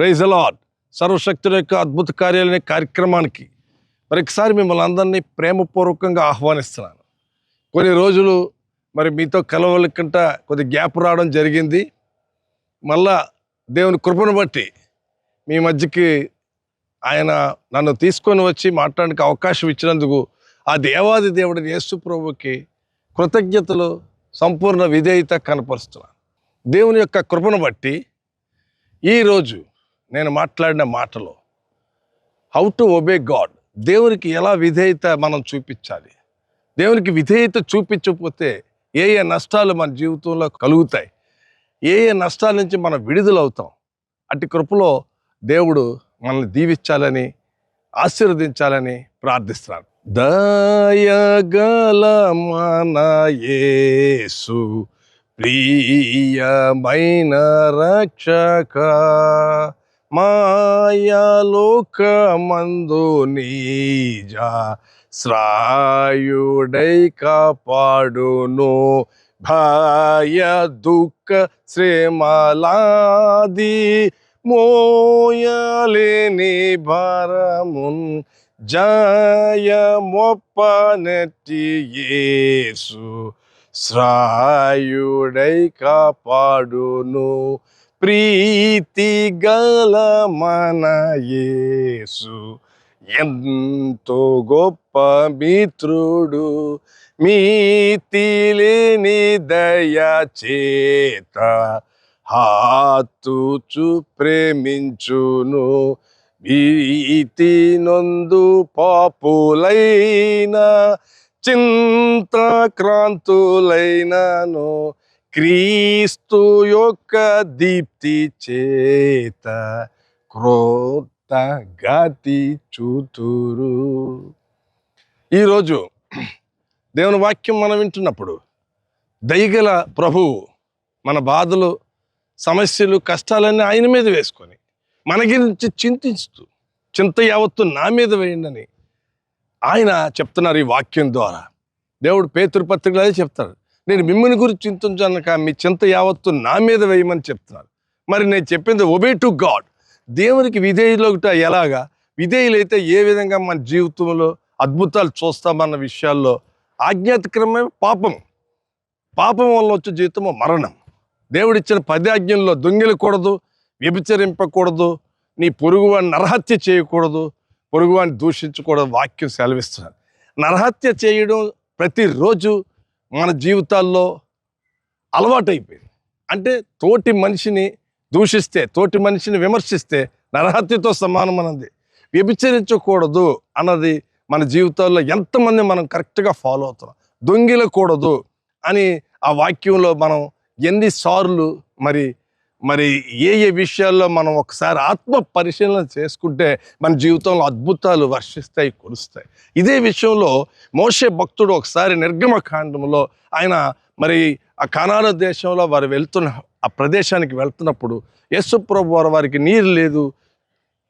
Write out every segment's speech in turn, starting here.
Praise అలాడ్ సర్వశక్తుల యొక్క అద్భుత కార్యాలనే కార్యక్రమానికి మరొకసారి మిమ్మల్ని అందరినీ ప్రేమపూర్వకంగా ఆహ్వానిస్తున్నాను. కొన్ని రోజులు మరి మీతో కలవలకంట కొద్ది గ్యాప్ రావడం జరిగింది. మళ్ళా దేవుని కృపను బట్టి మీ మధ్యకి ఆయన నన్ను తీసుకొని వచ్చి మాట్లాడడానికి అవకాశం ఇచ్చినందుకు ఆ దేవాది దేవుడిని యేసు ప్రభుకి కృతజ్ఞతలు సంపూర్ణ విధేయత కనపరుస్తున్నాను. దేవుని యొక్క కృపను బట్టి ఈరోజు నేను మాట్లాడిన మాటలో. హౌ టు ఒబే గాడ్ దేవునికి ఎలా విధేయత మనం చూపించాలి? దేవునికి విధేయత చూపించకపోతే ఏ ఏ నష్టాలు మన జీవితంలో కలుగుతాయి? ఏ ఏ నష్టాల నుంచి మనం విడుదలవుతాం? అట్టి కృపలో దేవుడు మనల్ని దీవించాలని ఆశీర్వదించాలని ప్రార్థిస్తున్నాను దయగల మనయేసు ప్రియమైన రక్షక మాయాలోకమందు నీజ శ్రాయుడై కాపాడును. భయ దుఃఖ శ్రమలాది మోయలేని భారమున్ మొప్ప యేసు శ్రాయుడై కాపాడును. ప్రీతి గల మన యేసు. ఎంతో గొప్ప మిత్రుడు మీతిలేని దయ చేత హాతుచు ప్రేమించును. భీతి నొందు పాపులైన చింతాక్రాంతులైనను క్రీస్తు యొక్క దీప్తి చేత క్రోత గతి చూతురు. ఈరోజు దేవుని వాక్యం మనం వింటున్నప్పుడు దయగల ప్రభువు మన బాధలు సమస్యలు కష్టాలన్నీ ఆయన మీద వేసుకొని మన గురించి చింతిస్తూ చింత యావత్తు నా మీద వేయండి ఆయన చెప్తున్నారు ఈ వాక్యం ద్వారా. దేవుడు పేతురు పత్రికలు అదే చెప్తారు నేను మిమ్మల్ని గురించి చింతించనక మీ చింత యావత్తు నా మీద వేయమని చెప్తున్నాను మరి నేను చెప్పింది ఒబే టు గాడ్ దేవునికి విధేయులొకట ఎలాగా? విధేయులైతే ఏ విధంగా మన జీవితంలో అద్భుతాలు చూస్తామన్న విషయాల్లో ఆజ్ఞాతిక్రమే పాపం. పాపం వల్ల వచ్చే జీవితము మరణం. దేవుడిచ్చిన పది ఆజ్ఞల్లో దొంగిలకూడదు వ్యభిచరింపకూడదు నీ పొరుగువాడిని నరహత్య చేయకూడదు పొరుగువాడిని దూషించకూడదు వాక్యం సెలవిస్తున్నారు. నరహత్య చేయడం ప్రతిరోజు మన జీవితాల్లో అలవాటైపోయింది. అంటే తోటి మనిషిని దూషిస్తే తోటి మనిషిని విమర్శిస్తే నరహత్యతో సమానం అన్నది. వ్యభిచరించకూడదు అన్నది మన జీవితాల్లో ఎంతమంది మనం కరెక్ట్గా ఫాలో అవుతున్నాం. దొంగిలకూడదు అని ఆ వాక్యంలో మనం ఎన్నిసార్లు మరి మరి ఏ ఏ విషయాల్లో మనం ఒకసారి ఆత్మ పరిశీలన చేసుకుంటే మన జీవితంలో అద్భుతాలు వర్షిస్తాయి కురుస్తాయి. ఇదే విషయంలో మోసే భక్తుడు ఒకసారి నిర్గమకాండంలో ఆయన మరి ఆ కనాడ దేశంలో వారు వెళ్తున్న ఆ ప్రదేశానికి వెళ్తున్నప్పుడు యేసు వారు వారికి నీరు లేదు.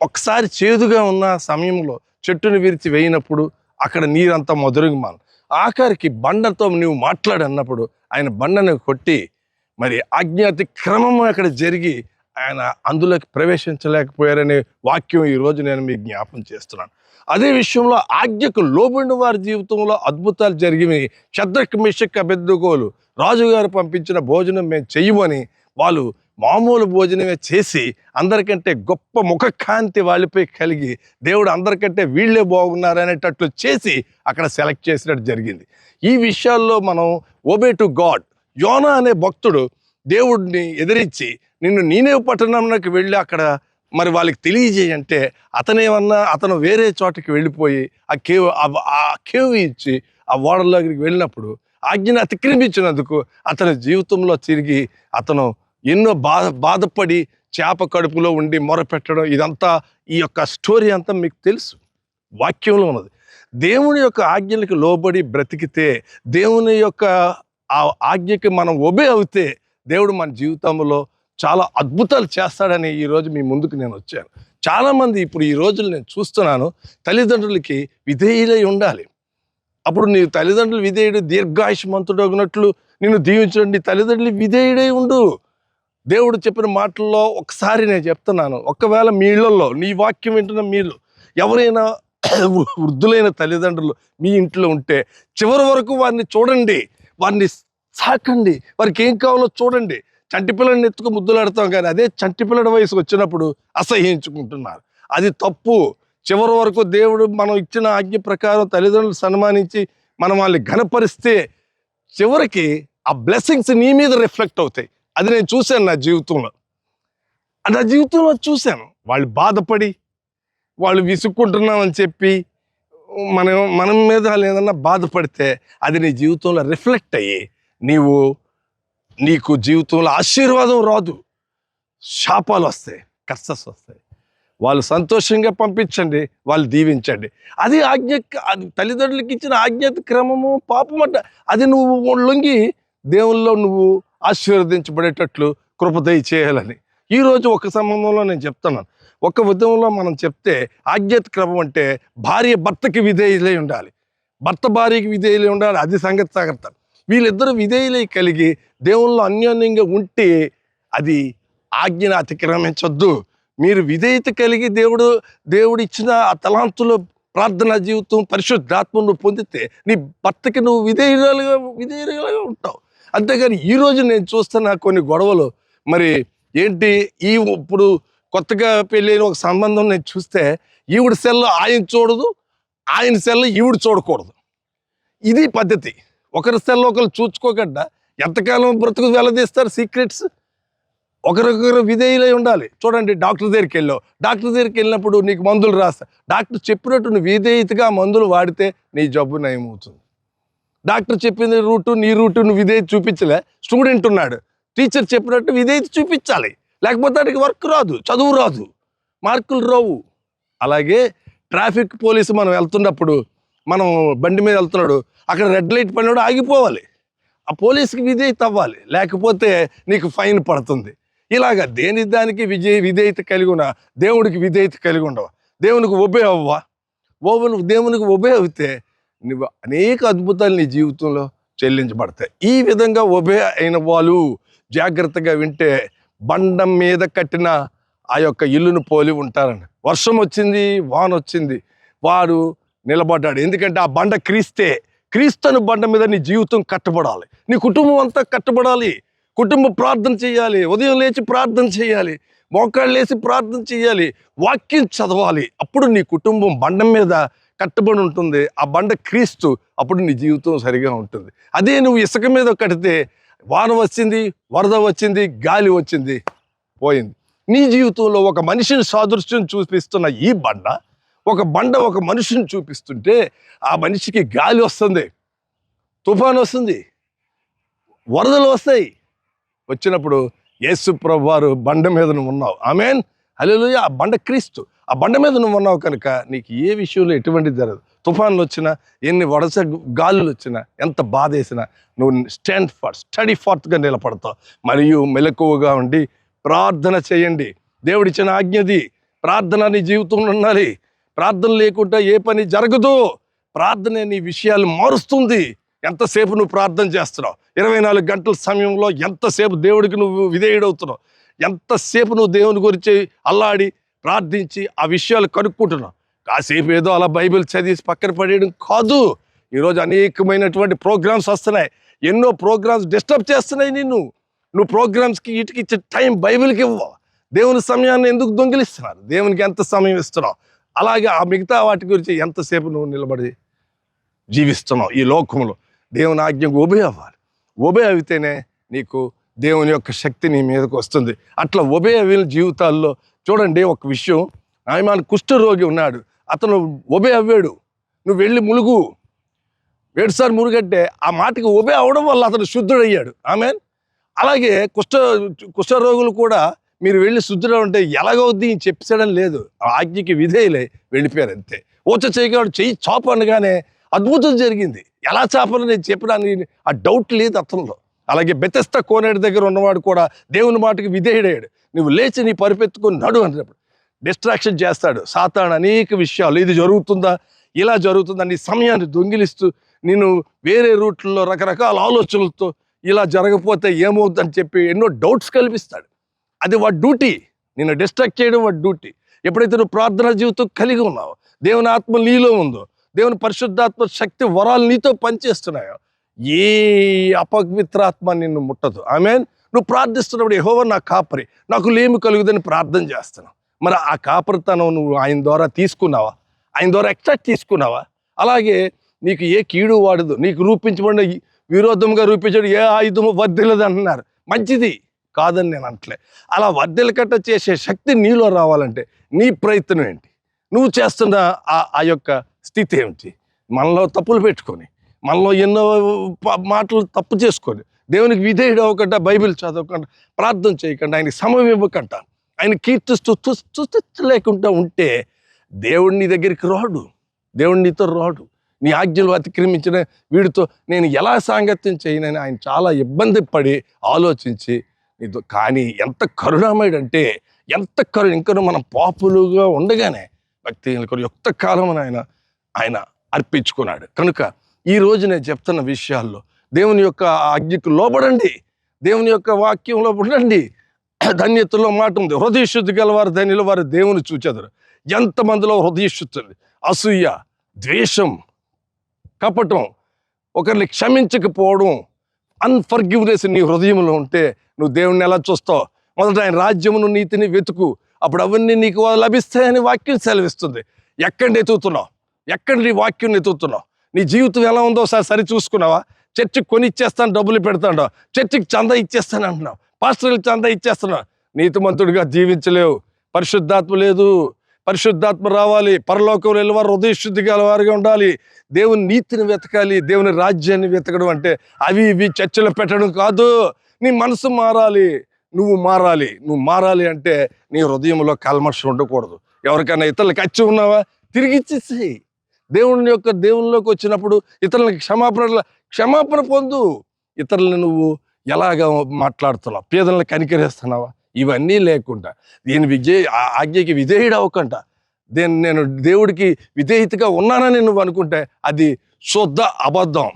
ఒకసారి చేదుగా ఉన్న సమయంలో చెట్టును విరిచి వేయినప్పుడు అక్కడ నీరంతా మధురంగా ఆఖరికి బండతో నువ్వు మాట్లాడన్నప్పుడు ఆయన బండను కొట్టి మరి అజ్ఞాతి క్రమము అక్కడ జరిగి ఆయన అందులోకి ప్రవేశించలేకపోయారనే వాక్యం ఈరోజు నేను మీకు జ్ఞాపం చేస్తున్నాను. అదే విషయంలో ఆజ్ఞకు లోబడిన వారి జీవితంలో అద్భుతాలు జరిగినవి శద్రక్ మిషక్ అబెద్దుగోలు రాజుగారు పంపించిన భోజనం మేము చెయ్యమని వాళ్ళు మామూలు భోజనమే చేసి అందరికంటే గొప్ప ముఖకాంతి వాళ్ళపై కలిగి దేవుడు అందరికంటే వీళ్ళే బాగున్నారు అనేటట్లు చేసి అక్కడ సెలెక్ట్ చేసినట్టు జరిగింది. ఈ విషయాల్లో మనం ఓబే టు గాడ్ యోనా అనే భక్తుడు దేవుడిని ఎదిరించి నిన్ను నేనే పట్టణంలోకి వెళ్ళి అక్కడ మరి వాళ్ళకి తెలియజేయంటే అతనేమన్నా అతను వేరే చోటకి వెళ్ళిపోయి ఆ కేవ్ ఆ- కేవ్ ఇచ్చి ఆ ఓడలోకి వెళ్ళినప్పుడు ఆజ్ఞను అతిక్రమించినందుకు అతని జీవితంలో తిరిగి అతను ఎన్నో బాధ బాధపడి చేప కడుపులో ఉండి మొరపెట్టడం ఇదంతా ఈ యొక్క స్టోరీ అంతా మీకు తెలుసు. వాక్యంలో ఉన్నది. దేవుని యొక్క ఆజ్ఞలకు లోబడి బ్రతికితే దేవుని యొక్క ఆ ఆజ్ఞకి మనం ఒబే అవుతే దేవుడు మన జీవితంలో చాలా అద్భుతాలు చేస్తాడని ఈరోజు మీ ముందుకు నేను వచ్చాను. చాలామంది ఇప్పుడు ఈ రోజులు నేను చూస్తున్నాను తల్లిదండ్రులకి విధేయులై ఉండాలి. అప్పుడు నీ తల్లిదండ్రులు విధేయుడు దీర్ఘాయుష్మంతుడు అగినట్లు నిన్ను దీవించండి. తల్లిదండ్రులు విధేయుడై ఉండు. దేవుడు చెప్పిన మాటల్లో ఒకసారి నేను చెప్తున్నాను ఒకవేళ మీ ఇళ్ళలో నీ వాక్యం వింటున్న మీరు ఎవరైనా వృద్ధులైన తల్లిదండ్రులు మీ ఇంట్లో ఉంటే చివరి వరకు వారిని చూడండి. వారిని సాకండి. వారికి ఏం కావాలో చూడండి. చంటి పిల్లని ఎత్తుకు ముద్దులాడతాం కానీ అదే చంటి పిల్లడి వయసు వచ్చినప్పుడు అసహ్యించుకుంటున్నారు. అది తప్పు. చివరి వరకు దేవుడు మనం ఇచ్చిన ఆజ్ఞ ప్రకారం తల్లిదండ్రులు సన్మానించి మనం వాళ్ళని ఘనపరిస్తే చివరికి ఆ బ్లెస్సింగ్స్ నీ మీద రిఫ్లెక్ట్ అవుతాయి. అది నేను చూశాను నా జీవితంలో. నా జీవితంలో చూశాను. వాళ్ళు బాధపడి వాళ్ళు విసుక్కుంటున్నామని చెప్పి మనం మనం మీద వాళ్ళు ఏదన్నా బాధపడితే అది నీ జీవితంలో రిఫ్లెక్ట్ అయ్యి నీవు నీకు జీవితంలో ఆశీర్వాదం రాదు. శాపాలు వస్తాయి కష్టస్ వస్తాయి. వాళ్ళు సంతోషంగా పంపించండి వాళ్ళు దీవించండి. అది ఆజ్ఞ అది తల్లిదండ్రులకి ఇచ్చిన ఆజ్ఞత క్రమము పాపమట అది నువ్వు లొంగి దేవుల్లో నువ్వు ఆశీర్వదించబడేటట్లు కృపదయ చేయాలని ఈరోజు ఒక సంబంధంలో నేను చెప్తున్నాను. ఒక ఉద్యమంలో మనం చెప్తే ఆజ్ఞత క్రమం అంటే భార్య భర్తకి విధేయులై ఉండాలి. భర్త భార్యకి విధేయులై ఉండాలి. అది సంగతి జాగ్రత్త. వీళ్ళిద్దరూ విధేయులై కలిగి దేవుళ్ళు అన్యోన్యంగా ఉంటే అది ఆజ్ఞను అతిక్రమించొద్దు. మీరు విధేయత కలిగి దేవుడు దేవుడు ఇచ్చిన ఆ తలాంతులో ప్రార్థనా జీవితం పరిశుద్ధాత్మను పొందితే నీ భర్తకి నువ్వు విధేయురాలుగా విధేయులుగా ఉంటావు. అంతేగాని ఈరోజు నేను చూస్తున్న కొన్ని గొడవలు మరి ఏంటి? ఈ ఇప్పుడు కొత్తగా పెళ్ళైన ఒక సంబంధం నేను చూస్తే ఈవిడ సెల్ ఆయన చూడదు ఆయన సెల్ ఈవిడ చూడకూడదు. ఇది పద్ధతి. ఒకరి సెల్ ఒకరు చూసుకోకుండా ఎంతకాలం బ్రతుకు వెలదీస్తారు సీక్రెట్స్? ఒకరికొకరు విధేయులై ఉండాలి. చూడండి డాక్టర్ దగ్గరికి వెళ్ళావు డాక్టర్ దగ్గరికి వెళ్ళినప్పుడు నీకు మందులు రాస్తా. డాక్టర్ చెప్పినట్టు నువ్వు విధేయతగా మందులు వాడితే నీ జబ్బు నయమవుతుంది. డాక్టర్ చెప్పింది రూటు నీ రూటు నువ్వు విధేయత చూపించలే. స్టూడెంట్ ఉన్నాడు. టీచర్ చెప్పినట్టు విధేయత చూపించాలి. లేకపోతే వాడికి వర్క్ రాదు చదువు రాదు. మార్కులు రావు. అలాగే ట్రాఫిక్ పోలీసు మనం వెళ్తున్నప్పుడు మనం బండి మీద వెళ్తున్నాడు అక్కడ రెడ్ లైట్ పడినాడు ఆగిపోవాలి. ఆ పోలీస్కి విధేయత అవ్వాలి. లేకపోతే నీకు ఫైన్ పడుతుంది. ఇలాగ దేని దానికి విజయ విధేయత కలిగి ఉన్న దేవుడికి విధేయత కలిగి ఉండవు? దేవునికి ఒబే అవ్వా ఓవను దేవునికి ఒబే అవుతే నువ్వు అనేక అద్భుతాలు నీ జీవితంలో చెల్లించబడతాయి. ఈ విధంగా ఒబే అయిన వాళ్ళు జాగ్రత్తగా వింటే బండం మీద కట్టిన ఆ యొక్క ఇల్లును పోలి ఉంటారని. వర్షం వచ్చింది వాన వచ్చింది. వాడు నిలబడ్డాడు. ఎందుకంటే ఆ బండ క్రీస్తే. క్రీస్తుని బండ మీద నీ జీవితం కట్టబడాలి. నీ కుటుంబం అంతా కట్టబడాలి. కుటుంబం ప్రార్థన చేయాలి. ఉదయం లేచి ప్రార్థన చేయాలి. మోకాళ్ళు లేచి ప్రార్థన చేయాలి. వాక్యం చదవాలి. అప్పుడు నీ కుటుంబం బండ మీద కట్టబడి ఉంటుంది. ఆ బండ క్రీస్తు. అప్పుడు నీ జీవితం సరిగా ఉంటుంది. అదే నువ్వు ఇసుక మీద కడితే వాన వచ్చింది వరద వచ్చింది గాలి వచ్చింది పోయింది. నీ జీవితంలో ఒక మనిషిని సాదృశ్యం చూపిస్తున్న ఈ బండ ఒక బండ ఒక మనిషిని చూపిస్తుంటే ఆ మనిషికి గాలి వస్తుంది తుఫాన్ వస్తుంది వరదలు వస్తాయి. వచ్చినప్పుడు యేసు ప్రభు వారు బండ మీద నువ్వు ఉన్నావు. ఆమెన్. హల్లెలూయా. ఆ బండ క్రీస్తు. ఆ బండ మీద నువ్వు ఉన్నావు కనుక నీకు ఏ విషయంలో ఎటువంటి జరగదు. తుఫాన్లు వచ్చినా ఎన్ని వడస గాలులు వచ్చినా ఎంత బాధ వేసినా నువ్వు స్టాండ్ ఫార్ స్టడీ ఫార్త్గా నిలబడతావు. మరియు మెలకువగా ఉండి ప్రార్థన చేయండి. దేవుడిచ్చిన ఆజ్ఞది. ప్రార్థన నీ జీవితంలో ఉండాలి. ప్రార్థన లేకుండా ఏ పని జరగదు. ప్రార్థన నీ విషయాలు మారుస్తుంది. ఎంతసేపు నువ్వు ప్రార్థన చేస్తున్నావు? ఇరవై నాలుగు గంటల సమయంలో ఎంతసేపు దేవుడికి నువ్వు విధేయుడవుతున్నావు ఎంతసేపు నువ్వు దేవుని గురించి అల్లాడి ప్రార్థించి ఆ విషయాలు కనుక్కుంటున్నావు? కాసేపు ఏదో అలా బైబిల్ చదివి పక్కన పడేయడం కాదు. ఈరోజు అనేకమైనటువంటి ప్రోగ్రామ్స్ వస్తున్నాయి. ఎన్నో ప్రోగ్రామ్స్ డిస్టర్బ్ చేస్తున్నాయి నిన్ను. నువ్వు ప్రోగ్రామ్స్కి వీటికి ఇచ్చే టైం బైబిల్కి ఇవ్వ. దేవుని సమయాన్ని ఎందుకు దొంగిలిస్తున్నారు? దేవునికి ఎంత సమయం ఇస్తున్నావు? అలాగే ఆ మిగతా వాటి గురించి ఎంతసేపు నువ్వు నిలబడి జీవిస్తున్నావు ఈ లోకంలో దేవుని ఆజ్ఞకు ఉభయ అవ్వాలి. ఉభయ అవితేనే నీకు దేవుని యొక్క శక్తి నీ మీదకు వస్తుంది. అట్లా ఉభయ వీళ్ళ జీవితాల్లో చూడండి ఒక విషయం. ఆయమాన్ కుష్ఠరోగి ఉన్నాడు. అతను ఉభయ అవ్వాడు. నువ్వు వెళ్ళి ములుగు. వేడుసారి మురుగంటే ఆ మాటకి ఉభయ అవడం వల్ల అతను శుద్ధుడయ్యాడు. ఆమె అలాగే కుష్ఠ కుష్ఠరోగులు కూడా మీరు వెళ్ళి శుద్ధిలో ఉంటే ఎలాగవుద్ది అని లేదు. ఆజ్ఞకి విధేయులే వెళ్ళిపోయారు అంతే. ఊచ చేయగాడు చెయ్యి చాపు అనగానే అద్భుతం జరిగింది. ఎలా చాపని నేను చెప్పడానికి ఆ డౌట్ లేదు అతనిలో. అలాగే బెతెస్త కోనేడు దగ్గర ఉన్నవాడు కూడా దేవుని మాటకి విధేయుడయ్యాడు. నువ్వు లేచి నీ పరిపెత్తుకుని నడు అన్నప్పుడు డిస్ట్రాక్షన్ చేస్తాడు. సాతాను అనేక విషయాలు ఇది జరుగుతుందా? ఇలా జరుగుతుందా? నీ సమయాన్ని దొంగిలిస్తూ నేను వేరే రూట్లలో రకరకాల ఆలోచనలతో ఇలా జరగకపోతే ఏమవుతుందని చెప్పి ఎన్నో డౌట్స్ కల్పిస్తాడు. అది వాడి డ్యూటీ. నిన్ను డిస్ట్రాక్ట్ చేయడం వాడి డ్యూటీ. ఎప్పుడైతే నువ్వు ప్రార్థనా జీవితం కలిగి ఉన్నావో దేవుని ఆత్మ నీలో ఉందో దేవుని పరిశుద్ధాత్మ శక్తి వరాలు నీతో పనిచేస్తున్నాయో ఏ అపవిత్రాత్మ నిన్ను ముట్టదు. ఐ మీన్ నువ్వు ప్రార్థిస్తున్నప్పుడు యెహోవా నా కాపరి నాకు లేమి కలుగుదని ప్రార్థన చేస్తున్నావు. మరి ఆ కాపరితనం నువ్వు ఆయన ద్వారా తీసుకున్నావా? ఆయన ద్వారా ఎక్స్ట్రాక్ట్ తీసుకున్నావా? అలాగే నీకు ఏ కీడు వాడదు. నీకు రూపించబడిన విరోధంగా రూపించడం ఏ ఆయుధము వర్ధిల్లదు అంటున్నారు మంచిది. కాదని నేను అంటలే అలా వడ్డీలు కట్ట చేసే శక్తి నీలో రావాలంటే నీ ప్రయత్నం ఏంటి? నువ్వు చేస్తున్న ఆ ఆ యొక్క స్థితి ఏమిటి? మనలో తప్పులు పెట్టుకొని మనలో ఎన్నో మాటలు తప్పు చేసుకొని దేవునికి విధేయుడు అవ్వకుండా బైబిల్ చదవకుండా ప్రార్థన చేయకుండా ఆయనకి సమయం ఇవ్వకుండా ఆయన కీర్తిస్తూ లేకుండా ఉంటే దేవుడు నీ దగ్గరికి రాడు. దేవుడు నీతో రాడు. నీ ఆజ్ఞలు అతిక్రమించిన వీడితో నేను ఎలా సాంగత్యం చేయనని ఆయన చాలా ఇబ్బంది పడి ఆలోచించి నీతో కానీ ఎంత కరుణామయుడు అంటే ఎంత కరుణ ఇంకా మనం పాపులుగా ఉండగానే భక్తి యుక్త కాలం ఆయన ఆయన అర్పించుకున్నాడు. కనుక ఈ రోజు నేను చెప్తున్న విషయాల్లో దేవుని యొక్క ఆజ్ఞకు లోబడండి దేవుని యొక్క వాక్యంలో ఉండండి. ధన్యతలో మాట ఉంది. హృదయశుద్ధి గల గలవారు ధన్యులు వారు దేవుని చూచెదరు. ఎంతమందిలో హృదయశుద్ధి అసూయ ద్వేషం కపటం ఒకరిని క్షమించకపోవడం అన్ఫర్గివ్నెస్ నీ హృదయంలో ఉంటే నువ్వు దేవుణ్ణి ఎలా చూస్తావు? మొదట ఆయన రాజ్యమును నీతిని వెతుకు. అప్పుడు అవన్నీ నీకు లభిస్తాయని వాక్యం సెలవిస్తుంది. ఎక్కడ ఎతుకుతున్నావు ఎక్కడ నీ వాక్యం ఎతుకుతున్నావు నీ జీవితం ఎలా ఉందో ఒకసారి సరి చూసుకున్నావా? చర్చికి కొని ఇచ్చేస్తాను డబ్బులు పెడతాడు చర్చికి చందా ఇచ్చేస్తాను అంటున్నావు. పాస్టర్లు చందా ఇచ్చేస్తున్నావు. నీతిమంతుడిగా జీవించలేవు. పరిశుద్ధాత్మ లేదు. పరిశుద్ధాత్మ రావాలి. పరలోకంలో వెళ్ళేవారు హృదయ శుద్ధి గలవారుగా ఉండాలి. దేవుని నీతిని వెతకాలి. దేవుని రాజ్యాన్ని వెతకడం అంటే అవి ఇవి చర్చలు పెట్టడం కాదు. నీ మనసు మారాలి. నువ్వు మారాలి. నువ్వు మారాలి అంటే నీ హృదయంలో కల్మర్షం ఉండకూడదు. ఎవరికైనా ఇతరులకు అచ్చి ఉన్నావా? తిరిగి ఇచ్చేసేయి. దేవుని యొక్క దేవునిలోకి వచ్చినప్పుడు ఇతరులకు క్షమాపణ క్షమాపణ పొందు. ఇతరులను నువ్వు ఎలాగ మాట్లాడుతున్నావు? పేదలను కనికరిస్తున్నావా? ఇవన్నీ లేకుండా. దీని విజయ ఆజ్ఞకి విధేయుడు అవ్వకుండా దేని నేను దేవుడికి విధేయతగా ఉన్నానని నువ్వు అనుకుంటే అది శుద్ధ అబద్ధం.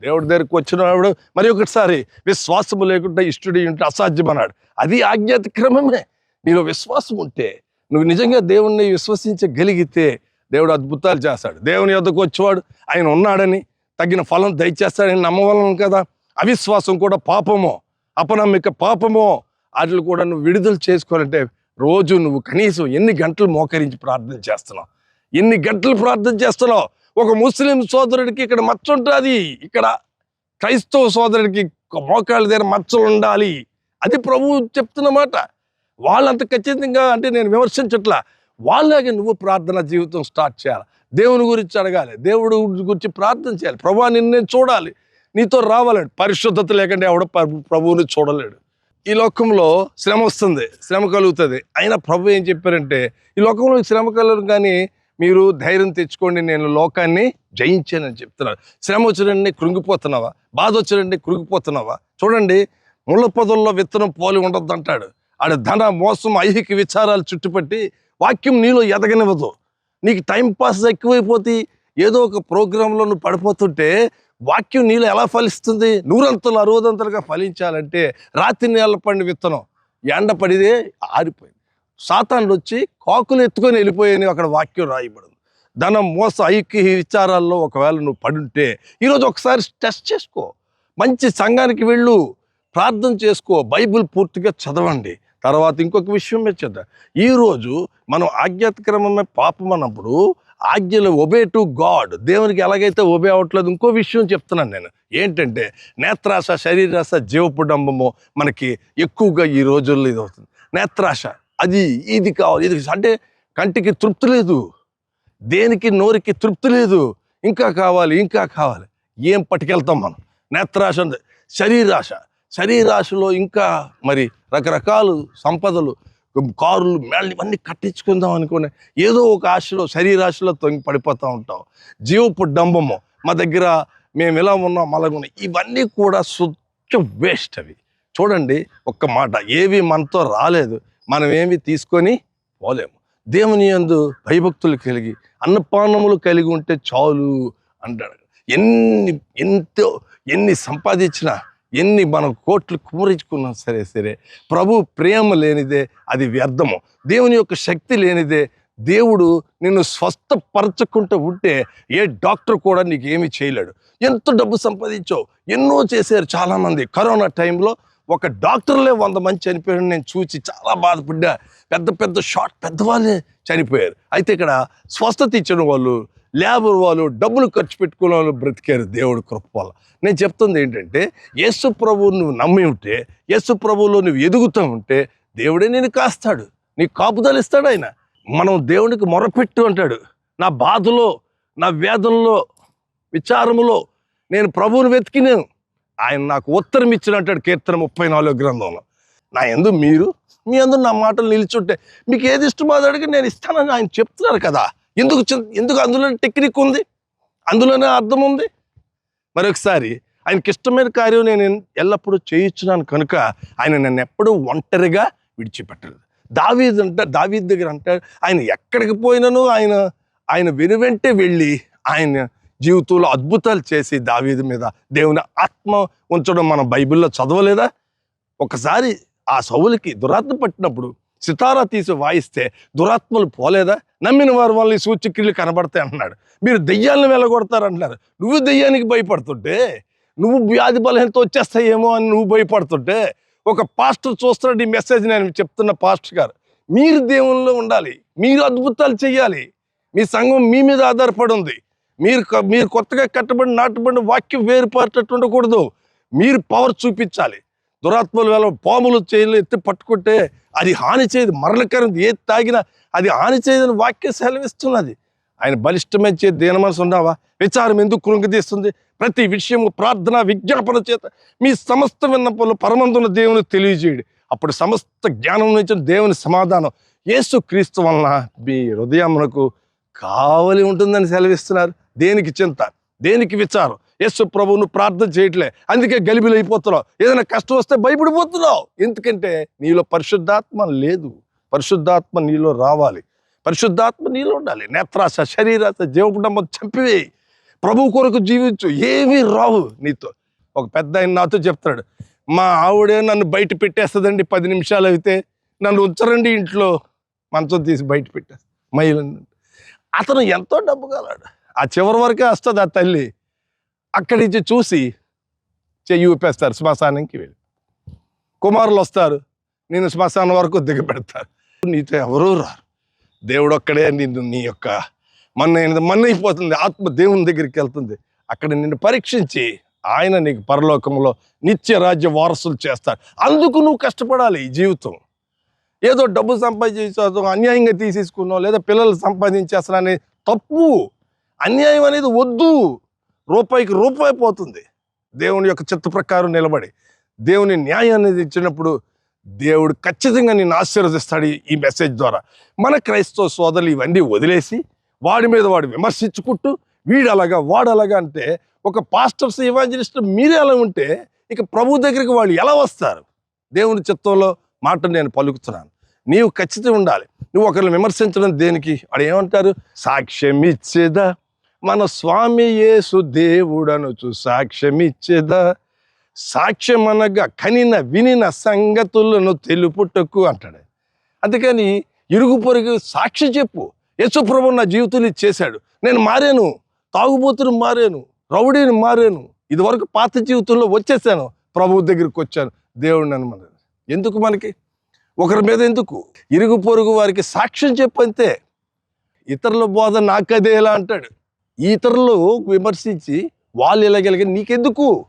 దేవుడి దగ్గరికి వచ్చినప్పుడు మరి ఒకటిసారి విశ్వాసము లేకుండా ఇష్టడి ఉంటే అసాధ్యం అన్నాడు అది ఆజ్ఞాతిక్రమమే. నీలో విశ్వాసం ఉంటే నువ్వు నిజంగా దేవుణ్ణి విశ్వసించగలిగితే దేవుడు అద్భుతాలు చేస్తాడు. దేవుని యొద్దకు వచ్చేవాడు ఆయన ఉన్నాడని తగిన ఫలం దయచేస్తాడని నమ్మవలను కదా. అవిశ్వాసం కూడా పాపమో. అపనమ్మిక పాపమో. వాటిని కూడా నువ్వు విడుదల చేసుకోవాలంటే రోజు నువ్వు కనీసం ఎన్ని గంటలు మోకరించి ప్రార్థన చేస్తున్నావు? ఎన్ని గంటలు ప్రార్థన చేస్తున్నావు? ఒక ముస్లిం సోదరుడికి ఇక్కడ మచ్చ ఉంటుంది ఇక్కడ క్రైస్తవ సోదరుడికి మోకాళ్ళ దగ్గర మచ్చలు ఉండాలి. అది ప్రభువు చెప్తున్న మాట. వాళ్ళంత ఖచ్చితంగా అంటే నేను విమర్శించట్లా. వాళ్ళలాగే నువ్వు ప్రార్థన జీవితం స్టార్ట్ చేయాలి. దేవుని గురించి అడగాలి. దేవుడు గురించి ప్రార్థన చేయాలి. ప్రభు నిన్నే చూడాలి. నీతో రావాలండి పరిశుద్ధత లేకుండా ఎవడ ప్రభువుని చూడలేడు. ఈ లోకంలో శ్రమ వస్తుంది శ్రమ కలుగుతుంది. అయినా ప్రభు ఏం చెప్పారంటే ఈ లోకంలో శ్రమ కలరు కానీ మీరు ధైర్యం తెచ్చుకోండి నేను లోకాన్ని జయించానని చెప్తున్నారు. శ్రమ వచ్చినండి కృంగిపోతున్నావా? బాధ వచ్చినండి కృంగిపోతున్నావా? చూడండి ముళ్ళ పొదల్లో విత్తనం పోలి ఉండొద్దు అంటాడు. ఆడ ధన మోసం ఐహిక విచారాలు చుట్టుపట్టి వాక్యం నీలో ఎదగనివ్వదు. నీకు టైం పాస్ ఎక్కువైపోతే ఏదో ఒక ప్రోగ్రాంలో నువ్వు పడిపోతుంటే వాక్యం నీళ్ళు ఎలా ఫలిస్తుంది? నూరంతలు అరవదంతలుగా ఫలించాలంటే రాత్రి నేల పండి విత్తనం. ఎండ పడిదే ఆరిపోయింది. సాతాన్లు వచ్చి కాకులు ఎత్తుకొని వెళ్ళిపోయాయని అక్కడ వాక్యం రాయబడింది. ధనం మోస ఐక్య విచారాల్లో ఒకవేళ నువ్వు పడుంటే ఈరోజు ఒకసారి టెస్ట్ చేసుకో. మంచి సంఘానికి వెళ్ళు ప్రార్థన చేసుకో బైబిల్ పూర్తిగా చదవండి. తర్వాత ఇంకొక విషయం మెచ్చద్దా. ఈరోజు మనం ఆజ్ఞాతక్రమమే పాపం అన్నప్పుడు ఆజ్ఞలు ఒబే టు గాడ్ దేవునికి ఎలాగైతే ఒబే అవ్వట్లేదు ఇంకో విషయం చెప్తున్నాను నేను. ఏంటంటే నేత్రాశ శరీరాశ జీవపుడంబము మనకి ఎక్కువగా ఈ రోజుల్లో ఇది అవుతుంది. నేత్రాశ అది ఇది కావాలి ఇది అంటే కంటికి తృప్తి లేదు దేనికి నోరికి తృప్తి లేదు ఇంకా కావాలి ఇంకా కావాలి. ఏం పట్టుకెళ్తాం మనం? నేత్రాశ ఉంది. శరీరాశ శరీరాశలో ఇంకా మరి రకరకాలు సంపదలు కారులు మేళ్ళు ఇవన్నీ కట్టించుకుందాం అనుకునే ఏదో ఒక ఆశలో శరీరాశలో తొంగి పడిపోతూ ఉంటాం. జీవపు డంబము మా దగ్గర మేము ఎలా ఉన్నాం అలాగ ఇవన్నీ కూడా స్వచ్ఛ వేస్ట్ అవి. చూడండి ఒక్క మాట ఏవి మనతో రాలేదు మనం ఏమి తీసుకొని పోలేము. దేవుని యందు భయభక్తులు కలిగి అన్నపానములు కలిగి ఉంటే చాలు అంటాడు. ఎన్ని ఎంతో ఎన్ని సంపాదించినా ఎన్ని మనం కోట్లు కుమరించుకున్నా సరే సరే ప్రభు ప్రేమ లేనిదే అది వ్యర్థము. దేవుని యొక్క శక్తి లేనిదే దేవుడు నిన్ను స్వస్థపరచకుండా ఉంటే ఏ డాక్టర్ కూడా నీకు ఏమీ చేయలేడు. ఎంత డబ్బు సంపాదించావు? ఎన్నో చేశారు చాలామంది. కరోనా టైంలో ఒక డాక్టర్లే వంద మంది చనిపోయారు నేను చూసి చాలా బాధపడ్డా. పెద్ద పెద్ద షార్ట్ పెద్దవాళ్ళే చనిపోయారు. అయితే ఇక్కడ స్వస్థత ఇచ్చిన వాళ్ళు లేబర్ వాళ్ళు డబ్బులు ఖర్చు పెట్టుకునే వాళ్ళు బ్రతికారు దేవుడు కృప వల్ల. నేను చెప్తుంది ఏంటంటే యేసు ప్రభువు నువ్వు నమ్మి ఉంటే యేసు ప్రభువులో నువ్వు ఎదుగుతూ ఉంటే దేవుడే నేను కాస్తాడు. నీకు కాపుదలు ఇస్తాడు ఆయన. మనం దేవునికి మొరపెట్టు అంటాడు. నా బాధలో నా వేదనలో విచారములో నేను ప్రభువుని వెతికినాను. ఆయన నాకు ఉత్తరం ఇచ్చిన అంటాడు కీర్తన ముప్పై నాలుగు గ్రంథంలో. నా ఎందు మీరు మీ అందు నా మాటలు నిలిచుంటే మీకు ఏది ఇష్టమో అది అడిగి నేను ఇస్తానని ఆయన చెప్తున్నారు కదా. ఎందుకు ఎందుకు అందులో టెక్నిక్ ఉంది? అందులోనే అర్థం ఉంది? మరొకసారి ఆయనకి ఇష్టమైన కార్యం నేను ఎల్లప్పుడూ చేయించున్నాను కనుక ఆయన నన్ను ఎప్పుడూ ఒంటరిగా విడిచిపెట్టలేదు. దావీద్ అంట దావీద్ దగ్గర అంటాడు ఆయన ఎక్కడికి పోయినను ఆయన ఆయన వెనువెంటే వెళ్ళి ఆయన జీవితంలో అద్భుతాలు చేసి దావీదు మీద దేవుని ఆత్మ ఉంచడం మనం బైబిల్లో చదవలేదా? ఒకసారి ఆ సౌలుకి దురాత్మ పట్టినప్పుడు సితారా తీసి వాయిస్తే దురాత్మలు పోలేదా? నమ్మిన వారు వాళ్ళని సూచక్రియలు కనబడతాయి అంటున్నాడు మీరు దెయ్యాలను వెళ్ళగొడతారంటున్నారు నువ్వు దెయ్యానికి భయపడుతుంటే నువ్వు వ్యాధి బలహీనత వచ్చేస్తాయేమో అని నువ్వు భయపడుతుంటే ఒక పాస్టర్ చూస్తున్నాడు ఈ మెసేజ్ నేను చెప్తున్న పాస్టర్ గారు. మీరు దేవుల్లో ఉండాలి. మీరు అద్భుతాలు చేయాలి మీ సంఘం మీ మీద ఆధారపడి ఉంది. మీరు మీరు కొత్తగా కట్టబడి నాటబడిన వాక్యం వేరుపడేటట్టు ఉండకూడదు. మీరు పవర్ చూపించాలి. దురాత్మలు వేళ పాములు చేయలు ఎత్తి పట్టుకుంటే అది హాని చేయదు మరణకరం ఏది తాగినా అది హాని చేయదని వాక్యం సెలవిస్తున్నది. ఆయన బలిష్టమైన చే దేన మనసు ఉన్నావా? విచారం ఎందుకు కృంగదీస్తుంది ప్రతి విషయము ప్రార్థన విజ్ఞాపన చేత మీ సమస్త విన్నపంలో పరమందున్న దేవుని తెలియజేయడు. అప్పుడు సమస్త జ్ఞానం నుంచి దేవుని సమాధానం యేసు క్రీస్తు వలన మీ హృదయమునకు కావలి ఉంటుందని సెలవిస్తున్నారు. దేనికి చింత? దేనికి విచారం? యేసు ప్రభువును ప్రార్థన చేయట్లే. అందుకే గలిబిలు అయిపోతున్నావు. ఏదైనా కష్టం వస్తే భయపడిపోతున్నావు ఎందుకంటే నీలో పరిశుద్ధాత్మ లేదు. పరిశుద్ధాత్మ నీలో రావాలి. పరిశుద్ధాత్మ నీలో ఉండాలి. నేత్రాశ శరీరాశ జీవకుటుంబం చంపివేయి ప్రభు కొరకు జీవించు. ఏమీ రావు నీతో. ఒక పెద్ద ఆయన నాతో చెప్తాడు మా ఆవిడే నన్ను బయట పెట్టేస్తుందండి పది నిమిషాలు అయితే. నన్ను ఉంచరండి ఇంట్లో. మంచం తీసి బయట పెట్టేస్తా. మహిళ అతను ఎంతో డబ్బు గలాడు ఆ చివరి వరకే వస్తుంది ఆ తల్లి. అక్కడి నుంచి చూసి చెయ్యి ఊపేస్తారు శ్మశానానికి వెళ్ళి. కుమారులు వస్తారు నేను శ్మశానం వరకు దిగబెడతారు. నీతో ఎవరూ రారు. దేవుడు ఒక్కడే నిన్ను నీ యొక్క మన్న మన్నైపోతుంది అయిపోతుంది ఆత్మ దేవుని దగ్గరికి వెళ్తుంది. అక్కడ నిన్ను పరీక్షించి ఆయన నీకు పరలోకంలో నిత్య రాజ్య వారసులు చేస్తారు. అందుకు నువ్వు కష్టపడాలి ఈ జీవితం. ఏదో డబ్బు సంపాదించో అన్యాయంగా తీసేసుకున్నావు లేదా పిల్లలు సంపాదించేస్తానని తప్పు. అన్యాయం అనేది వద్దు. రూపాయికి రూపాయి పోతుంది. దేవుని యొక్క చిత్త ప్రకారం నిలబడి. దేవుని న్యాయం అనేది ఇచ్చినప్పుడు దేవుడు ఖచ్చితంగా నిన్ను ఆశీర్వదిస్తాడు ఈ- ఈ మెసేజ్ ద్వారా. మన క్రైస్తవ సోదరులు ఇవన్నీ వదిలేసి వాడి మీద వాడు విమర్శించుకుంటూ వీడు అలాగా వాడు అలాగా అంటే ఒక పాస్టర్స్ ఇవాంజలిస్ట్ మీరే అలా ఉంటే ఇక ప్రభు దగ్గరికి వాళ్ళు ఎలా వస్తారు? దేవుని చిత్తంలో మాట నేను పలుకుతున్నాను. నీవు ఖచ్చితంగా ఉండాలి. నువ్వు ఒకరిని విమర్శించడం దేనికి? వాడు ఏమంటారు? సాక్ష్యం ఇచ్చేదా? మన స్వామి యేసు దేవుడనుచు సాక్ష్యం ఇచ్చేదా సాక్ష్యం అనగా కనిన వినిన సంగతులను తెలుపుటకు అంటాడు. అందుకని ఇరుగు పొరుగు సాక్షి చెప్పు. యేసు ప్రభు నా జీవితంలో చేశాడు. నేను మారాను. తాగుబోతును మారాను. రౌడీని మారాను. ఇదివరకు పాత జీవితంలో వచ్చేసాను. ప్రభువు దగ్గరికి వచ్చాను. దేవుడు నన్ను మన ఎందుకు మనకి? ఒకరి మీద ఎందుకు? ఇరుగు పొరుగు వారికి సాక్ష్యం చెప్పంతే. ఇతరుల బోధ నాకదేలా అంటాడు. ఇతరులు విమర్శించి వాళ్ళు ఎలాగలిగి నీకెందుకు?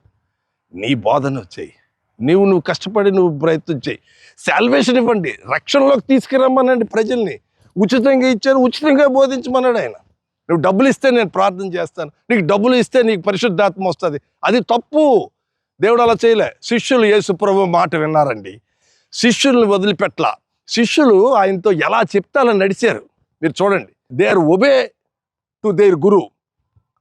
నీ బాధను వచ్చాయి నీవు నువ్వు కష్టపడి నువ్వు ప్రయత్నం చేయి శాల్వేషన్ ఇవ్వండి. రక్షణలోకి తీసుకురమ్మనండి ప్రజల్ని. ఉచితంగా ఇచ్చాను ఉచితంగా బోధించమన్నాడు ఆయన. నువ్వు డబ్బులు ఇస్తే నేను ప్రార్థన చేస్తాను. నీకు డబ్బులు ఇస్తే నీకు పరిశుద్ధాత్మ వస్తుంది. అది తప్పు. దేవుడు అలా చేయలే. శిష్యులు యేసు ప్రభు మాట విన్నారండి. శిష్యుల్ని వదిలిపెట్ల. శిష్యులు ఆయనతో ఎలా చెప్తే అలా నడిచారు. మీరు చూడండి. They are obey to their గురువు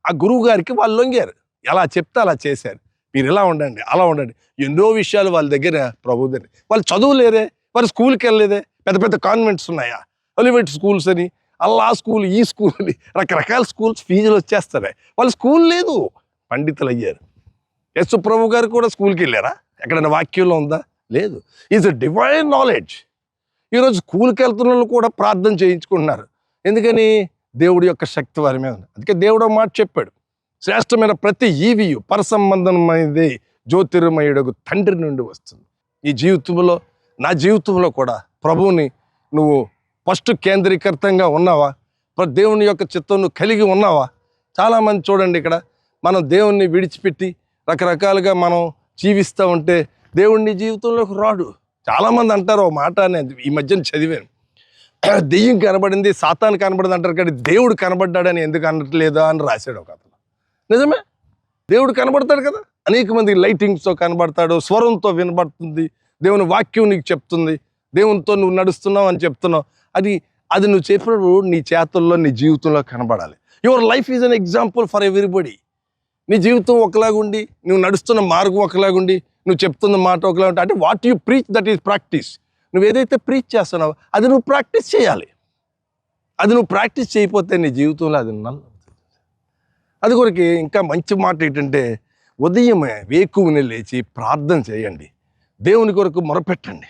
ఆ గురువు గారికి వాళ్ళు లొంగారు. ఎలా చెప్తే అలా చేశారు. మీరు ఇలా ఉండండి అలా ఉండండి. ఎన్నో విషయాలు వాళ్ళ దగ్గర ప్రభు దగ్గర. వాళ్ళు చదువులేరే వాళ్ళు స్కూల్కి వెళ్ళలేదే పెద్ద పెద్ద కాన్వెంట్స్ ఉన్నాయా? ఒలివెట్ స్కూల్స్ అని అల్లా స్కూల్ ఈ స్కూల్ అని రకరకాల స్కూల్స్ ఫీజులు వచ్చేస్తారే. వాళ్ళు స్కూల్ లేదు. పండితులు అయ్యారు. యశు ప్రభు గారు కూడా స్కూల్కి వెళ్ళారా ఎక్కడైనా వాక్యంలో ఉందా? లేదు. ఈజ్ అ డివైన్ నాలెడ్జ్ ఈరోజు స్కూల్కి వెళ్తున్న వాళ్ళు కూడా ప్రార్థన చేయించుకుంటున్నారు. ఎందుకని? దేవుడి యొక్క శక్తి వారి మీద ఉంది. అందుకే దేవుడు మాట చెప్పాడు. శ్రేష్టమైన ప్రతి ఈవియు పరసంబంధమైనది జ్యోతిర్మయుడకు తండ్రి నుండి వస్తుంది. ఈ జీవితంలో నా జీవితంలో కూడా ప్రభువుని నువ్వు ఫస్ట్ కేంద్రీకృతంగా ఉన్నావా? దేవుని యొక్క చిత్తం నువ్వు కలిగి ఉన్నావా? చాలామంది చూడండి ఇక్కడ మనం దేవుణ్ణి విడిచిపెట్టి రకరకాలుగా మనం జీవిస్తూ ఉంటే దేవుణ్ణి జీవితంలోకి రాడు. చాలామంది అంటారు ఓ మాట నేను ఈ మధ్యన చదివాను. దెయ్యం కనబడింది సాతాన్ కనబడింది అంటారు కానీ దేవుడు కనబడ్డాడని ఎందుకు అనట్లేదా అని రాశాడు ఒక అతను. నిజమే? దేవుడు కనబడతాడు కదా? అనేక మంది లైటింగ్స్తో కనబడతాడు స్వరంతో వినబడుతుంది దేవుని వాక్యం నీకు చెప్తుంది దేవునితో నువ్వు నడుస్తున్నావు అని చెప్తున్నావు. అది అది నువ్వు చెప్పినప్పుడు నీ చేతుల్లో నీ జీవితంలో కనబడాలి. Your life is an example for everybody నీ జీవితం ఒకలాగుండి నువ్వు నడుస్తున్న మార్గం ఒకలాగుండి నువ్వు చెప్తున్న మాట ఒకలా ఉంటే అంటే what you preach that is practice నువ్వు ఏదైతే ప్రీచ్ చేస్తున్నావో అది నువ్వు ప్రాక్టీస్ చేయాలి. అది నువ్వు ప్రాక్టీస్ చేయకపోతే నీ జీవితంలో అది నల్ల అది కొరకు ఇంకా మంచి మాట ఏంటంటే ఉదయమే వేకువుని లేచి ప్రార్థన చేయండి. దేవుని కొరకు మొరపెట్టండి.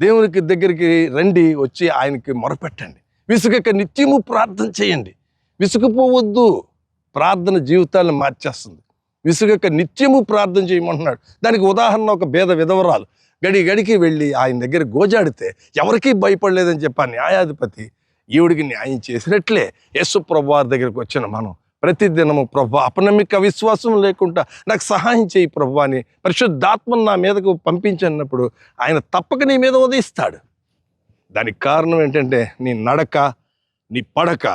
దేవునికి దగ్గరికి రండి వచ్చి ఆయనకి మొరపెట్టండి. విసుగక నిత్యము ప్రార్థన చేయండి. విసుగుపోవద్దు. ప్రార్థన జీవితాలను మార్చేస్తుంది. విసుగక నిత్యము ప్రార్థన చేయమంటున్నాడు. దానికి ఉదాహరణ ఒక భేద విధవరాలు. గడి గడికి వెళ్ళి ఆయన దగ్గర గోజాడితే ఎవరికీ భయపడలేదని చెప్పా న్యాయాధిపతి. ఈవిడికి న్యాయం చేసినట్లే యేసు ప్రభు వారి దగ్గరికి వచ్చిన మనం. ప్రతిదినము ప్రభు అపనమ్మిక విశ్వాసం లేకుండా నాకు సహాయం చేయి ప్రభు అని పరిశుద్ధాత్మను నా మీదకు పంపించన్నప్పుడు ఆయన తప్పక నీ మీద ఉదయిస్తాడు. దానికి కారణం ఏంటంటే నీ నడక నీ పడక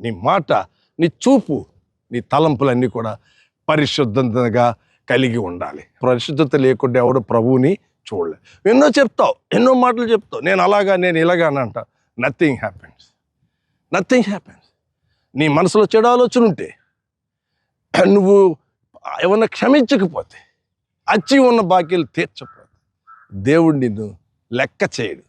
నీ మాట నీ చూపు నీ తలంపులన్నీ కూడా పరిశుద్ధతగా కలిగి ఉండాలి. పరిశుద్ధత లేకుండా ఎవడు ప్రభువుని చూడలే. ఎన్నో చెప్తావు ఎన్నో మాటలు చెప్తావు. నేను అలాగా నేను ఇలాగా అని అంట. నథింగ్ హ్యాపెన్స్ నథింగ్ హ్యాపెన్స్ నీ మనసులో చెడు ఆలోచన ఉంటే నువ్వు ఏమన్నా క్షమించకపోతే అచ్చి ఉన్న బాకీలు తీర్చకపోతే దేవుడు నిన్ను లెక్క చేయడు.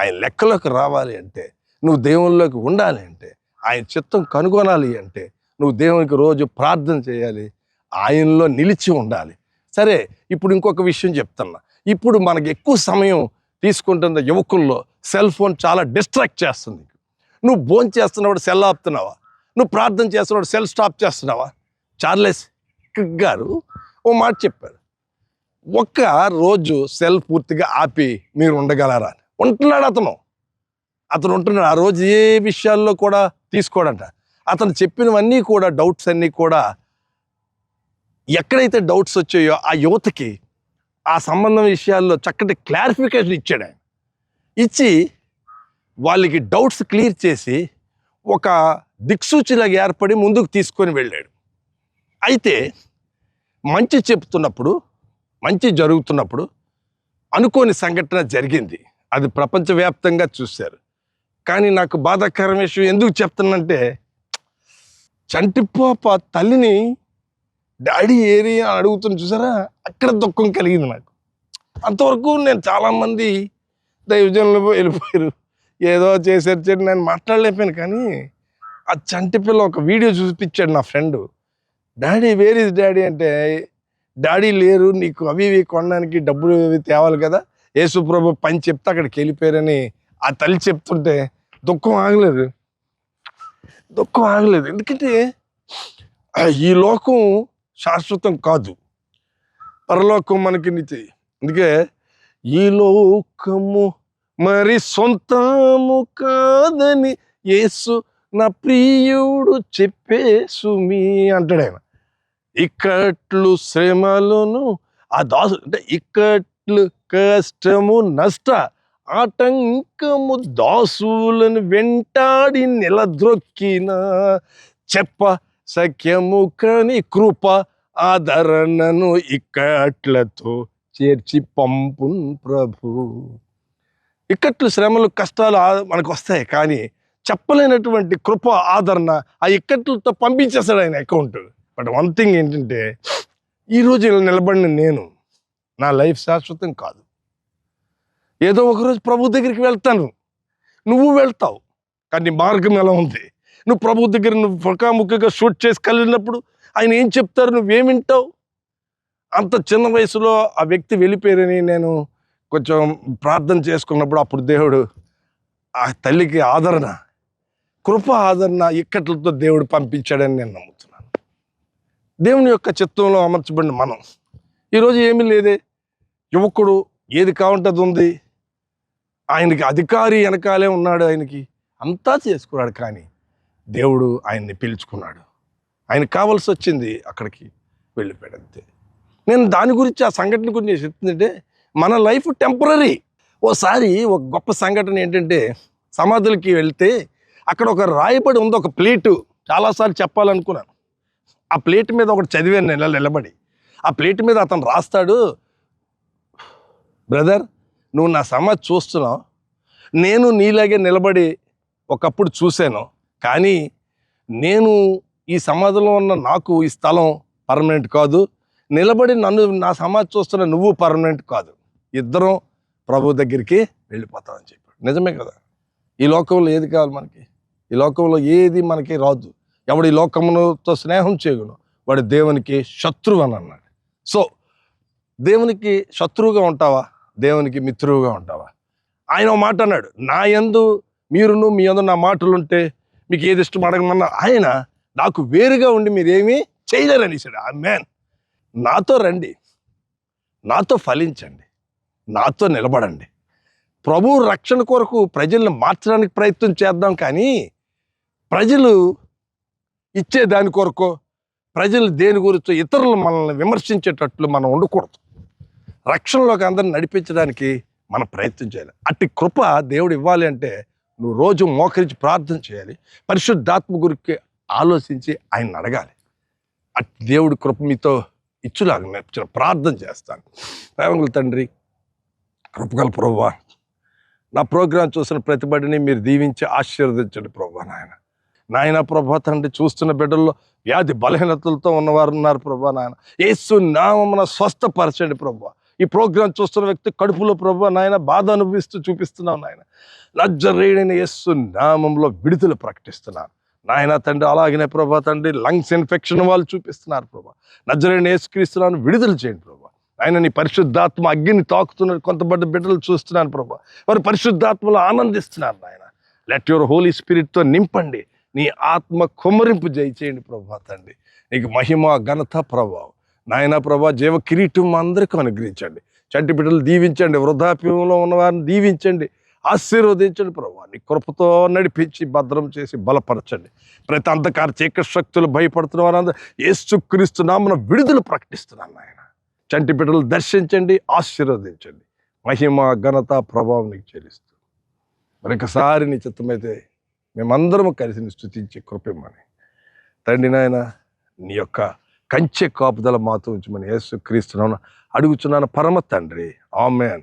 ఆయన లెక్కలోకి రావాలి అంటే నువ్వు దేవునిలోకి ఉండాలి అంటే ఆయన చిత్తం కనుగొనాలి అంటే నువ్వు దేవునికి రోజు ప్రార్థన చేయాలి. ఆయనలో నిలిచి ఉండాలి. సరే ఇప్పుడు ఇంకొక విషయం చెప్తున్నా. ఇప్పుడు మనకి ఎక్కువ సమయం తీసుకుంటున్న యువకుల్లో సెల్ ఫోన్ చాలా డిస్ట్రాక్ట్ చేస్తుంది. నువ్వు భోజనం చేస్తున్నవాడు సెల్ ఆపుతున్నావా? నువ్వు ప్రార్థన చేస్తున్నవాడు సెల్ స్టాప్ చేస్తున్నావా? చార్లెస్ కిక్ గారు ఓ మాట చెప్పారు. ఒక్క రోజు సెల్ పూర్తిగా ఆపి మీరు ఉండగలరా అని. ఉంటున్నాడు అతను. అతను ఉంటున్నాడు. ఆ రోజు ఏ విషయాల్లో కూడా తీసుకోడంట. అతను చెప్పినవన్నీ కూడా డౌట్స్ అన్నీ కూడా ఎక్కడైతే డౌట్స్ వచ్చాయో ఆ యువతకి ఆ సంబంధం విషయాల్లో చక్కటి క్లారిఫికేషన్ ఇచ్చాడు ఆయన. ఇచ్చి వాళ్ళకి డౌట్స్ క్లియర్ చేసి ఒక దిక్సూచిలాగా ఏర్పడి ముందుకు తీసుకొని వెళ్ళాడు. అయితే మంచి చెప్తున్నప్పుడు మంచి జరుగుతున్నప్పుడు అనుకోని సంఘటన జరిగింది. అది ప్రపంచవ్యాప్తంగా చూశారు. కానీ నాకు బాధాకరం విషయం ఎందుకు చెప్తున్నంటే చంటిపోప తల్లిని డాడీ ఏరి అని అడుగుతున్న చూసారా? అక్కడ దుఃఖం కలిగింది నాకు. అంతవరకు నేను చాలామంది దైవజనులు వెళ్ళిపోయారు. ఏదో చేశారు చేసి నేను మాట్లాడలేకపోయాను కానీ ఆ చంటి పిల్ల ఒక వీడియో చూపించాడు నా friend. Daddy where is daddy? అంటే డాడీ లేరు నీకు అవి ఇవి కొనడానికి డబ్బులు అవి తేవాలి కదా. యేసుప్రభు పని చెప్తే అక్కడికి వెళ్ళిపోయారని ఆ తల్లి చెప్తుంటే దుఃఖం ఆగలేదు. దుఃఖం ఆగలేదు. ఎందుకంటే ఈ లోకం శాశ్వతం కాదు. పరలోకం మనకి నిత్య అందుకే ఈ లోకము మరి సొంతము కాదని యేసు నా ప్రియుడు చెప్పేసుమి అంటాడు ఆయన. ఇక్కట్లు శ్రమలను ఆ దాసు అంటే ఇక్కట్లు కష్టము నష్ట ఆటంకము దాసులను వెంటాడి నిలద్రొక్కిన చెప్ప సఖ్యము కాని కృప ఆదరణను ఇక్కట్లతో చేర్చి పంపున్ ప్రభు. ఇక్కట్లు శ్రమలు కష్టాలు మనకు వస్తాయి కానీ చెప్పలేనటువంటి కృప ఆదరణ ఆ ఇక్కట్లతో పంపించేస్తాడు ఆయన అకౌంట్. బట్ వన్ థింగ్ ఏంటంటే ఈరోజు ఇలా నిలబడిన నేను నా లైఫ్ శాశ్వతం కాదు. ఏదో ఒకరోజు ప్రభు దగ్గరికి వెళ్తాను. నువ్వు వెళ్తావు కానీ మార్గం ఎలా ఉంది? నువ్వు ప్రభు దగ్గర నువ్వు ముఖాముఖిగా షూట్ చేసి కలిగినప్పుడు ఆయన ఏం చెప్తారు? నువ్వేం వింటావు? అంత చిన్న వయసులో ఆ వ్యక్తి వెళ్ళిపోయారని నేను కొంచెం ప్రార్థన చేసుకున్నప్పుడు అప్పుడు దేవుడు ఆ తల్లికి ఆదరణ కృప ఆదరణ ఇక్కట్లతో దేవుడు పంపించాడని నేను నమ్ముతున్నాను. దేవుని యొక్క చిత్తంలో అమర్చబడిన మనం. ఈరోజు ఏమీ లేదే. యువకుడు ఏది కావంటది ఉంది. ఆయనకి అధికారి వెనకాలే ఉన్నాడు ఆయనకి. అంతా చేసుకున్నాడు కానీ దేవుడు ఆయన్ని పిలుచుకున్నాడు. ఆయన కావాల్సి వచ్చింది అక్కడికి వెళ్ళిపోయాడు అంతే. నేను దాని గురించి ఆ సంఘటన గురించి చెప్తుందంటే మన లైఫ్ టెంపరీ ఓసారి ఒక గొప్ప సంఘటన ఏంటంటే సమాధులకి వెళ్తే అక్కడ ఒక రాయబడి ఉంది ఒక ప్లేటు. చాలాసార్లు చెప్పాలనుకున్నాను. ఆ ప్లేట్ మీద ఒకటి చదివాను నేను నిలబడి. ఆ ప్లేట్ మీద అతను రాస్తాడు బ్రదర్ నువ్వు నా సమాధి చూస్తున్నావు. నేను నీలాగే నిలబడి ఒకప్పుడు చూశాను. కానీ నేను ఈ సమాధిలో ఉన్న నాకు ఈ స్థలం పర్మనెంట్ కాదు. నిలబడి నన్ను నా సమాధి చూస్తున్న నువ్వు పర్మనెంట్ కాదు. ఇద్దరం ప్రభు దగ్గరికి వెళ్ళిపోతామని చెప్పాడు. నిజమే కదా? ఈ లోకంలో ఏది కావాలి మనకి? ఈ లోకంలో ఏది మనకి రాదు. ఎవడు ఈ లోకముతో స్నేహం చేయగును వాడు దేవునికి శత్రువు అని అన్నాడు. సో దేవునికి శత్రువుగా ఉంటావా? దేవునికి మిత్రువుగా ఉంటావా? ఆయన మాట అన్నాడు. నా యందు మీరును మీ యందు నా మాటలు ఉంటే మీకు ఏది ఇష్టం అడగమన్నా ఆయన నాకు వేరుగా ఉండి మీరేమీ చేయలేరు అనేసాడు ఆ మ్యాన్ నాతో రండి. నాతో ఫలించండి. నాతో నిలబడండి. ప్రభు రక్షణ కొరకు ప్రజల్ని మార్చడానికి ప్రయత్నం చేద్దాం కానీ ప్రజలు ఇచ్చే దాని కొరకు ప్రజలు దేని గురించో ఇతరులు మనల్ని విమర్శించేటట్లు మనం ఉండకూడదు. రక్షణలోకి అందరిని నడిపించడానికి మనం ప్రయత్నం చేయాలి. అట్టి కృప దేవుడు ఇవ్వాలి అంటే నువ్వు రోజు మోకరించి ప్రార్థన చేయాలి. పరిశుద్ధాత్మ గురికి ఆలోచించి ఆయన అడగాలి. అట్టి దేవుడి కృప మీతో ఇచ్చులాగా నేర్చిన ప్రార్థన చేస్తాను. ప్రేమగల తండ్రి కృపగల ప్రభువా నా ప్రోగ్రాం చూసిన ప్రతిబడిని మీరు దీవించి ఆశీర్వదించండి ప్రభా నాయన. నాయన ప్రభా తండ్రి చూస్తున్న బిడ్డల్లో వ్యాధి బలహీనతలతో ఉన్నవారు ఉన్నారు ప్రభా నాయన. యేసు నామమున స్వస్థపరచండి ప్రభా. ఈ ప్రోగ్రాం చూస్తున్న వ్యక్తి కడుపులో ప్రభా నాయన బాధ అనుభవిస్తూ చూపిస్తున్నాం నాయన. నజ్జరేడైన యేసు నామంలో విడుదల ప్రకటిస్తున్నాను. నాయన తండ్రి అలాగనే ప్రభా తండ్రి లంగ్స్ ఇన్ఫెక్షన్ వాళ్ళు చూపిస్తున్నారు ప్రభా. నజ్జరేణ ఏసుక్రీస్తున్నాను విడుదల చేయండి ప్రభా. ఆయన నీ పరిశుద్ధాత్మ అగ్గిని తాకుతున్న కొంతమంది బిడ్డలు చూస్తున్నాను ప్రభా. వారు పరిశుద్ధాత్మలో ఆనందిస్తున్నారు నాయన. లెట్ యువర్ హోలీ స్పిరిట్తో నింపండి. నీ ఆత్మ కుమ్మరింపు చేయండి ప్రభా తండ్రి. నీకు మహిమ ఘనత ప్రభావం. నాయన ప్రభా జీవ కిరీటం అందరికీ అనుగ్రహించండి. చంటి బిడ్డలు దీవించండి. వృద్ధాప్యంలో ఉన్నవారిని దీవించండి. ఆశీర్వదించండి ప్రభా. నీ కృపతో నడిపించి భద్రం చేసి బలపరచండి. ప్రతి అంధకార చీకటి శక్తులు భయపడుతున్న వారందరూ ఏసుక్రీస్తు నామన విడుదల ప్రకటిస్తున్నాను నాయన. చంటి బిడ్డలు దర్శించండి ఆశీర్వదించండి. మహిమ ఘనత ప్రభావం నీకు చెల్లిస్తూ. మరొకసారి నీ చిత్తమైతే మేమందరం కలిసి నీ స్థుతించి కృపమని. తండ్రి నాయన నీ యొక్క కంచె కాపుదల మాతో ఉంచమని యేసు క్రీస్తున్నాను అడుగుచున్నాను. పరమ తండ్రి. Amen.